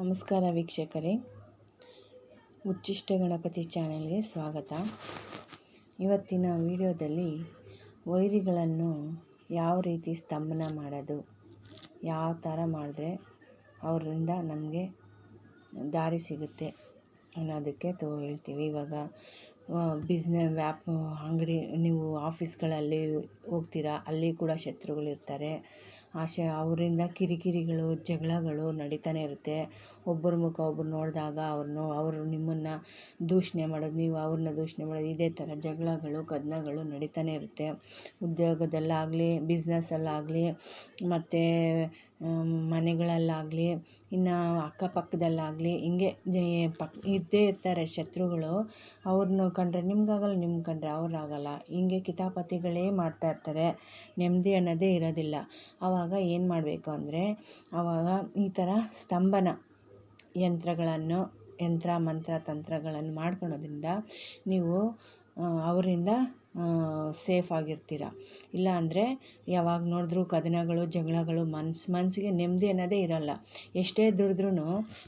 ನಮಸ್ಕಾರ ವೀಕ್ಷಕರೇ. ಉಚ್ಚಿಷ್ಟ ಗಣಪತಿ ಚಾನೆಲ್ಗೆ ಸ್ವಾಗತ. ಇವತ್ತಿನ ವಿಡಿಯೋದಲ್ಲಿ ವೈರಿಗಳನ್ನು ಯಾವ ರೀತಿ ಸ್ತಂಭನ ಮಾಡೋದು, ಯಾವ ಥರ ಮಾಡಿದ್ರೆ ಅವರಿಂದ ನಮಗೆ ದಾರಿ ಸಿಗುತ್ತೆ ಅನ್ನೋದಕ್ಕೆ ತೋ ಹೇಳ್ತೀವಿ ಇವಾಗ ಬಿಸ್ನೆ ವ್ಯಾಪ್, ಅಂಗಡಿ, ನೀವು ಆಫೀಸ್ಗಳಲ್ಲಿ ಹೋಗ್ತೀರಾ, ಅಲ್ಲಿ ಕೂಡ ಶತ್ರುಗಳಿರ್ತಾರೆ ಆಶೆ, ಅವರಿಂದ ಕಿರಿಕಿರಿಗಳು, ಜಗಳಗಳು ನಡೀತಾನೆ ಇರುತ್ತೆ. ಒಬ್ಬರ ಮುಖ ಒಬ್ಬರು ನೋಡಿದಾಗ ಅವ್ರನ್ನು, ಅವರು ನಿಮ್ಮನ್ನು ದೂಷಣೆ ಮಾಡೋದು, ನೀವು ಅವ್ರನ್ನ ದೂಷಣೆ ಮಾಡೋದು, ಇದೇ ಥರ ಜಗಳಗಳು, ಕದನಗಳು ನಡೀತಾನೆ ಇರುತ್ತೆ. ಉದ್ಯೋಗದಲ್ಲಾಗಲಿ ಬಿಸ್ನೆಸ್ಸಲ್ಲಾಗಲಿ ಮತ್ತು ಮನೆಗಳಲ್ಲಾಗಲಿ, ಇನ್ನು ಅಕ್ಕಪಕ್ಕದಲ್ಲಾಗಲಿ, ಹಿಂಗೆ ಜ, ಪಕ್ ಇದ್ದೇ ಇರ್ತಾರೆ ಶತ್ರುಗಳು ಅವ್ರನ್ನ ಕಂಡ್ರೆ, ನಿಮ್ಗಾಗಲ್ಲ ನಿಮ್ಗೆ ಕಂಡ್ರೆ ಅವ್ರಾಗಲ್ಲ. ಹಿಂಗೆ ಕಿತಾಪತಿಗಳೇ ಮಾಡ್ತಾ ಇರ್ತಾರೆ. ನೆಮ್ಮದಿ ಅನ್ನೋದೇ ಇರೋದಿಲ್ಲ. ಆವಾಗ ಏನು ಮಾಡಬೇಕು ಅಂದರೆ ಆವಾಗ ಈ ಥರ ಸ್ತಂಭನ ಯಂತ್ರಗಳನ್ನು ಯಂತ್ರ ಮಂತ್ರ ತಂತ್ರಗಳನ್ನು ಮಾಡ್ಕೊಳೋದ್ರಿಂದ ನೀವು ಅವರಿಂದ ಸೇಫ್ ಆಗಿರ್ತೀರ. ಇಲ್ಲ ಅಂದರೆ ಯಾವಾಗ ನೋಡಿದ್ರೂ ಕದನಗಳು, ಜಗಳಗಳು, ಮನ್ಸು ಮನಸ್ಸಿಗೆ ನೆಮ್ಮದಿ ಅನ್ನೋದೇ ಇರಲ್ಲ. ಎಷ್ಟೇ ದುಡಿದ್ರೂ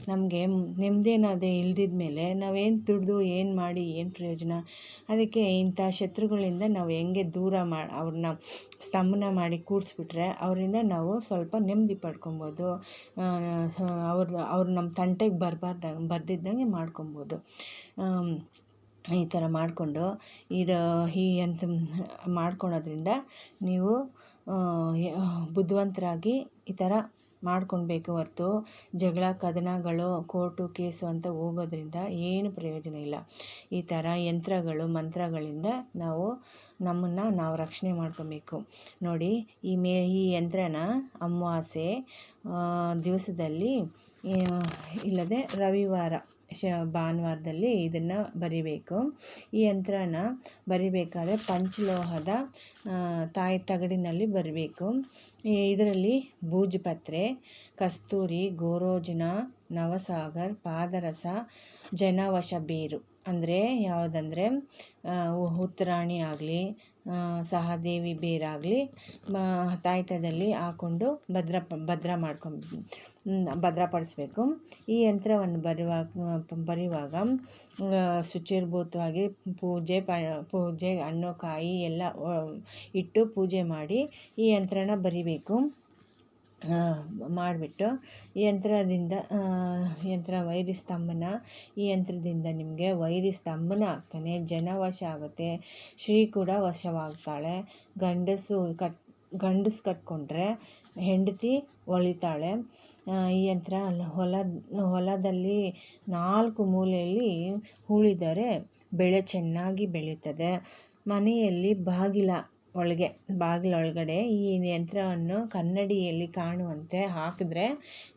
ನಮಗೆ ನೆಮ್ಮದಿ ಅನ್ನೋದೇ ಇಲ್ದಿದ ಮೇಲೆ ನಾವೇನು ದುಡಿದು, ಏನು ಮಾಡಿ, ಏನು ಪ್ರಯೋಜನ? ಅದಕ್ಕೆ ಇಂಥ ಶತ್ರುಗಳಿಂದ ನಾವು ಹೆಂಗೆ ದೂರ ಮಾಡಿ ಅವ್ರನ್ನ ಸ್ತಂಭನ ಮಾಡಿ ಕೂರಿಸ್ಬಿಟ್ರೆ ಅವರಿಂದ ನಾವು ಸ್ವಲ್ಪ ನೆಮ್ಮದಿ ಪಡ್ಕೊಬೋದು. ಅವ್ರ ಅವ್ರು ನಮ್ಮ ತಂಟೆಗೆ ಬರಬಾರ್ದಂಗೆ ಬರ್ದಿದ್ದಂಗೆ ಮಾಡ್ಕೊಬೋದು. ಈ ಥರ ಮಾಡಿಕೊಂಡು ಇದು ಈ ಅಂತ ಮಾಡ್ಕೊಳೋದ್ರಿಂದ ನೀವು ಬುದ್ಧಿವಂತರಾಗಿ ಈ ಥರ ಮಾಡ್ಕೊಳ್ಬೇಕು ಹೊರ್ತು ಜಗಳ, ಕದನಗಳು, ಕೋರ್ಟು ಕೇಸು ಅಂತ ಹೋಗೋದ್ರಿಂದ ಏನು ಪ್ರಯೋಜನ ಇಲ್ಲ. ಈ ಥರ ಯಂತ್ರಗಳು, ಮಂತ್ರಗಳಿಂದ ನಾವು ನಮ್ಮನ್ನು ನಾವು ರಕ್ಷಣೆ ಮಾಡ್ಕೊಬೇಕು ನೋಡಿ, ಈ ಮೇ, ಈ ಯಂತ್ರನ ಅಮಾವಾಸ್ಯೆ ದಿವಸದಲ್ಲಿ ಇಲ್ಲದೆ ರವಿವಾರ ಶ, ಭಾನುವಾರದಲ್ಲಿ ಇದನ್ನು ಬರಿಬೇಕು. ಈ ಯಂತ್ರನ ಬರಿಬೇಕಾದ್ರೆ ಪಂಚಲೋಹದ ತಾಯಿ ತಗಡಿನಲ್ಲಿ ಬರಬೇಕು. ಇದರಲ್ಲಿ ಬೂಜುಪತ್ರೆ ಕಸ್ತೂರಿ, ಗೋರೋಜನ, ನವಸಾಗರ್, ಪಾದರಸ ಜನವಶ ಬೇರು ಅಂದರೆ ಯಾವುದಂದರೆ ಉತ್ತರಾಣಿ ಆಗಲಿ ಸಹದೇವಿ ಬೇರಾಗಲಿ ತಾಯ್ತದಲ್ಲಿ ಹಾಕ್ಕೊಂಡು ಭದ್ರ ಭದ್ರ ಮಾಡ್ಕೊಂಡು ಭದ್ರಪಡಿಸ್ಬೇಕು ಈ ಯಂತ್ರವನ್ನು ಬರೆಯುವಾಗ ಬರೆಯುವಾಗ ಶುಚಿರ್ಭೂತವಾಗಿ ಪೂಜೆ ಪ, ಪೂಜೆ, ಹಣ್ಣು, ಕಾಯಿ ಎಲ್ಲ ಇಟ್ಟು ಪೂಜೆ ಮಾಡಿ ಈ ಯಂತ್ರನ ಬರಿಬೇಕು. ಮಾಡಿಬಿಟ್ಟು ಯಂತ್ರದಿಂದ ಯಂತ್ರ ವೈರಿ ಸ್ತಂಭನ, ಈ ಯಂತ್ರದಿಂದ ನಿಮಗೆ ವೈರಿ ಸ್ತಂಭನ ಆಗ್ತಾನೆ. ಜನ ವಶ ಆಗುತ್ತೆ, ಶ್ರೀ ಕೂಡ ವಶವಾಗ್ತಾಳೆ. ಗಂಡಸು ಕಟ್, ಗಂಡಸು ಕಟ್ಕೊಂಡ್ರೆ ಹೆಂಡತಿ ಒಳಿತಾಳೆ. ಈ ಯಂತ್ರ ಹೊಲ, ಹೊಲದಲ್ಲಿ ನಾಲ್ಕು ಮೂಲೆಯಲ್ಲಿ ಹೂಳಿದರೆ ಬೆಳೆ ಚೆನ್ನಾಗಿ ಬೆಳೀತದೆ. ಮನೆಯಲ್ಲಿ ಬಾಗಿಲ ಒಳಗೆ, ಬಾಗಿಲೊಳಗಡೆ ಈ ಯಂತ್ರವನ್ನು ಕನ್ನಡಿಯಲ್ಲಿ ಕಾಣುವಂತೆ ಹಾಕಿದ್ರೆ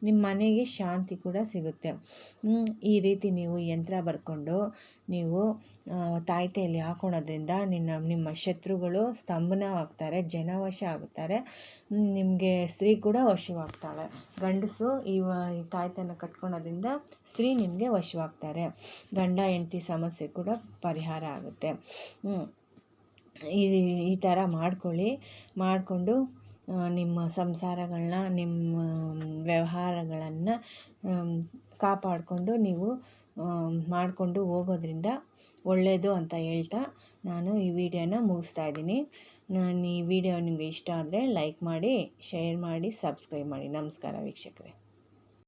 ನಿಮ್ಮ ಮನೆಗೆ ಶಾಂತಿ ಕೂಡ ಸಿಗುತ್ತೆ. ಈ ರೀತಿ ನೀವು ಯಂತ್ರ ಬರ್ಕೊಂಡು ನೀವು ತಾಯ್ತೆಯಲ್ಲಿ ಹಾಕೊಳೋದ್ರಿಂದ ನಿನ್ನ, ನಿಮ್ಮ ಶತ್ರುಗಳು ಸ್ತಂಭನವಾಗ್ತಾರೆ, ಜನವಶ ಆಗುತ್ತಾರೆ. ನಿಮಗೆ ಸ್ತ್ರೀ ಕೂಡ ವಶವಾಗ್ತಾಳೆ. ಗಂಡಸು ಈ ತಾಯ್ತನ ಕಟ್ಕೊಳೋದ್ರಿಂದ ಸ್ತ್ರೀ ನಿಮಗೆ ವಶವಾಗ್ತಾರೆ. ಗಂಡ, ಹೆಂಡತಿ ಸಮಸ್ಯೆ ಕೂಡ ಪರಿಹಾರ ಆಗುತ್ತೆ. ಈ ಈ ಥರ ಮಾಡ್ಕೊಳ್ಳಿ. ಮಾಡಿಕೊಂಡು ನಿಮ್ಮ ಸಂಸಾರಗಳನ್ನ, ನಿಮ್ಮ ವ್ಯವಹಾರಗಳನ್ನು ಕಾಪಾಡಿಕೊಂಡು ನೀವು ಮಾಡಿಕೊಂಡು ಹೋಗೋದ್ರಿಂದ ಒಳ್ಳೆಯದು ಅಂತ ಹೇಳ್ತಾ ನಾನು ಈ ವಿಡಿಯೋನ ಮುಗಿಸ್ತಾ ಇದ್ದೀನಿ. ನಾನು ಈ ವಿಡಿಯೋ ನಿಮಗೆ ಇಷ್ಟ ಆದರೆ ಲೈಕ್ ಮಾಡಿ, ಶೇರ್ ಮಾಡಿ, ಸಬ್ಸ್ಕ್ರೈಬ್ ಮಾಡಿ. ನಮಸ್ಕಾರ ವೀಕ್ಷಕರೇ.